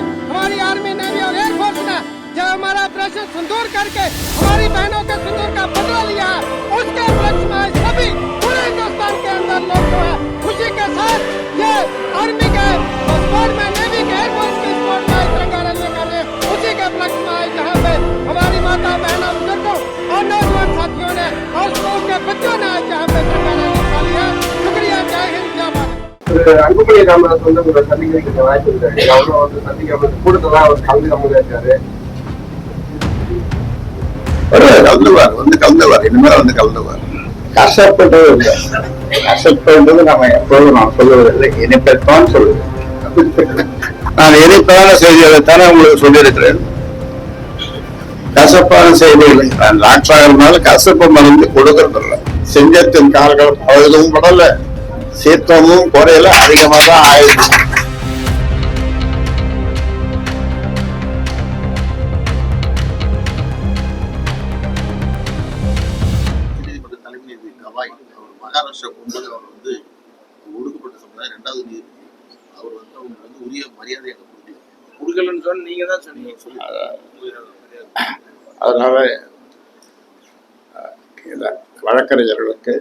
हमारी army navy और air force ने जब हमारा ऑपरेशन सिंदूर करके, हमारी बहनों के सिंदूर का बदला அன்புமணி ராமதாஸ் வந்து உங்களை சந்திக்கிறதுக்கு வாய்ப்பு இருக்காரு அவரும் வந்து சந்திக்காம கூட்டத்தில் அவர் கலந்து இருக்காரு. வருவார் கலந்துவார் வந்து கலந்துவார் இனிமேல் வந்து கலந்துவார் கஷ்டப்பட்டது இல்லை. கஷ்டப்பட்டது நம்ம எப்போதும் நான் சொல்லுவதில்லை இனிப்பத்தான் சொல்லுவேன் நான் இனிப்பான செய்திகளைத்தானே உங்களுக்கு சொல்லியிருக்கிறேன். கசப்பான செய்திகளை நான் டாக்டராக இருந்தாலும் கசப்பு மருந்து கொடுக்கறதில்ல. செஞ்சத்தின் கால்கள் பழுதும் படல. சீத்தமும் குறையில அதிகமா தான் ஆயிடுச்சு மகாராஷ்டிரா போகும்போது அவர் வந்து ஒடுக்கப்பட்ட சமுதாயம் ரெண்டாவது நீதிபதி. அவர் வந்து அவங்களுக்கு வந்து உரிய மரியாதை கொடுக்கல கொடுக்கலன்னு சொன்ன நீங்க தான் சொன்னீங்க. சொல்லி அதனால வழக்கறிஞர்களுக்கு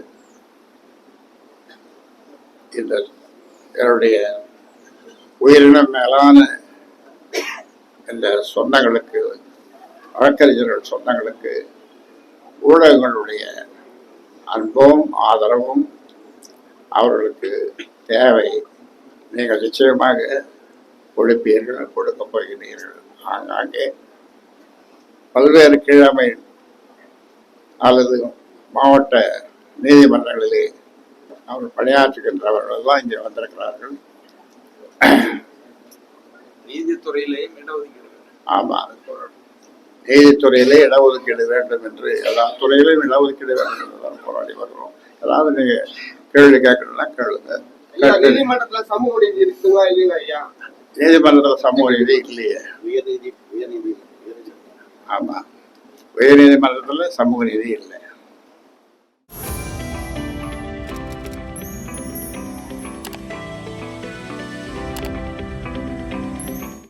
இந்த என்னுடைய உயிரினம் மேலான இந்த சொந்தங்களுக்கு வழக்கறிஞர்கள் சொந்தங்களுக்கு ஊடகங்களுடைய அன்பும் ஆதரவும் அவர்களுக்கு தேவை. நீங்கள் நிச்சயமாக கொடுப்பீர்கள் கொடுக்கப் போகிறீர்கள். ஆங்காங்கே பல்வேறு கிழமை அல்லது மாவட்ட நீதிமன்றங்களிலே அவர்கள் பணியாற்றுகின்றவர்கள் தான் இங்கே வந்திருக்கிறார்கள். நீதித்துறையிலேயும் இடஒதுக்கீடு. ஆமாம் நீதித்துறையிலே இடஒதுக்கீடு வேண்டும் என்று எல்லா துறையிலும் இடஒதுக்கீடு வேண்டும் என்று தான் போராடி வருகிறோம். அதாவது நீங்க கேள்வி கேட்கணும்னா கேளுங்க. நீதிமன்றத்துல சமூக நீதி இருக்குங்களா இல்லைங்களா ஐயா? நீதிமன்றத்தில் சமூக நீதி இல்லையே. உயர்நீதி உயர்நீதி உயர்நீதி. ஆமா. உயர்நீதிமன்றத்தில் சமூக நீதி இல்லை.